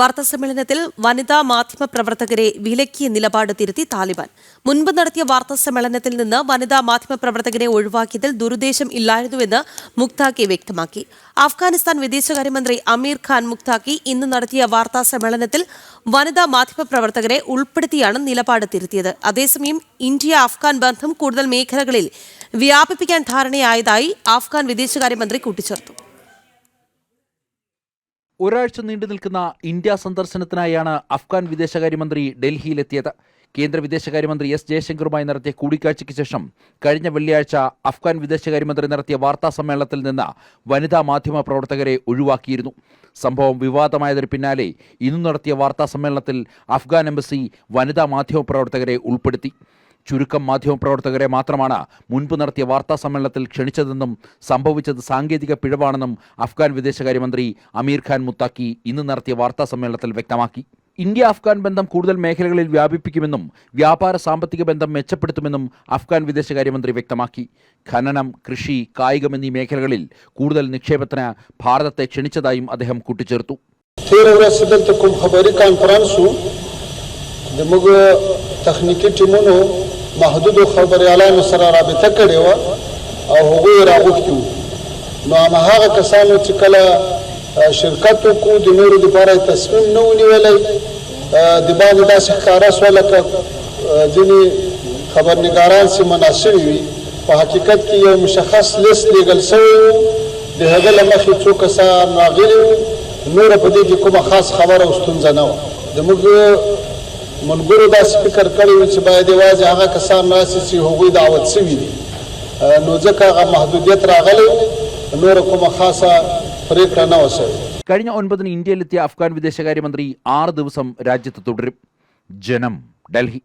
വാർത്താസമ്മേളനത്തിൽ വനിതാ മാധ്യമ പ്രവർത്തകരെ വിലക്കിയ നിലപാട് തിരുത്തി താലിബാൻ. മുൻപ് നടത്തിയ വാർത്താസമ്മേളനത്തിൽ നിന്ന് വനിതാ മാധ്യമ പ്രവർത്തകരെ ഒഴിവാക്കിയതിൽ ദുരുദ്ദേശം ഇല്ലായിരുന്നുവെന്ന് മുക്താക്കി വ്യക്തമാക്കി. അഫ്ഗാനിസ്ഥാൻ വിദേശകാര്യമന്ത്രി അമീർ ഖാൻ മുക്താക്കി ഇന്ന് നടത്തിയ വാർത്താസമ്മേളനത്തിൽ വനിതാ മാധ്യമ പ്രവർത്തകരെ ഉൾപ്പെടുത്തിയാണ് നിലപാട് തിരുത്തിയത്. അതേസമയം ഇന്ത്യ അഫ്ഗാൻ ബന്ധം കൂടുതൽ മേഖലകളിൽ വ്യാപിപ്പിക്കാൻ ധാരണയായതായി അഫ്ഗാൻ വിദേശകാര്യമന്ത്രി കൂട്ടിച്ചേർത്തു. ഒരാഴ്ച നീണ്ടു നിൽക്കുന്ന ഇന്ത്യ സന്ദർശനത്തിനായാണ് അഫ്ഗാൻ വിദേശകാര്യമന്ത്രി ഡൽഹിയിലെത്തിയത്. കേന്ദ്ര വിദേശകാര്യമന്ത്രി എസ് ജയശങ്കറുമായി നടത്തിയ കൂടിക്കാഴ്ചയ്ക്ക് ശേഷം കഴിഞ്ഞ വെള്ളിയാഴ്ച അഫ്ഗാൻ വിദേശകാര്യമന്ത്രി നടത്തിയ വാർത്താ സമ്മേളനത്തിൽ നിന്ന് വനിതാ മാധ്യമ പ്രവർത്തകരെ ഒഴിവാക്കിയിരുന്നു. സംഭവം വിവാദമായതിന് പിന്നാലെ ഇന്ന് നടത്തിയ വാർത്താ സമ്മേളനത്തിൽ അഫ്ഗാൻ എംബസി വനിതാ മാധ്യമ പ്രവർത്തകരെ ഉൾപ്പെടുത്തി. ചുരുക്കം മാധ്യമപ്രവർത്തകരെ മാത്രമാണ് മുൻപ് നടത്തിയ വാർത്താ സമ്മേളനത്തിൽ ക്ഷണിച്ചതെന്നും സംഭവിച്ചത് സാങ്കേതിക പിഴവാണെന്നും അഫ്ഗാൻ വിദേശകാര്യമന്ത്രി അമീർ ഖാൻ മുത്താക്കി ഇന്ന് നടത്തിയ വാർത്താ സമ്മേളനത്തിൽ വ്യക്തമാക്കി. ഇന്ത്യ അഫ്ഗാൻ ബന്ധം കൂടുതൽ മേഖലകളിൽ വ്യാപിപ്പിക്കുമെന്നും വ്യാപാര സാമ്പത്തിക ബന്ധം മെച്ചപ്പെടുത്തുമെന്നും അഫ്ഗാൻ വിദേശകാര്യമന്ത്രി വ്യക്തമാക്കി. ഖനനം കൃഷി കായികം എന്നീ മേഖലകളിൽ കൂടുതൽ നിക്ഷേപത്തിന് ഭാരതത്തെ ക്ഷണിച്ചതായും അദ്ദേഹം കൂട്ടിച്ചേർത്തു. നമുക്ക് محدودو خبریالانو سره رابطه کړې وه او هغوی راغوښتي وو. نو هماغه کسانو چې کله شرکت وکړو د نورو دپاره یې تصمیم نه و نیولی. اه، د باندې داسې ښکاره سوه لکه ځینې خبرنګاران چې مناسب وي. په حقیقت کې یو مشخص لیست لیږل سوی و. د هغه له مخې څو کسان راغلي وو. نور په دې کې کومه خاص خبره او ستونزه نه وه. زموږ ملګرو داسې فکر کړی و چې باید یوازې هغه کسان راسي چې هغوی دعوت سوي دي اه، نو ځکه هغه محدودیت راغلی و نور کومه خاصه پرېکړه نه وه سوې കഴിഞ്ഞ ഒൻപതിന് ഇന്ത്യയിലെത്തിയ അഫ്ഗാൻ വിദേശകാര്യമന്ത്രി ആറ് ദിവസം രാജ്യത്ത് തുടരും ജനം ഡൽഹി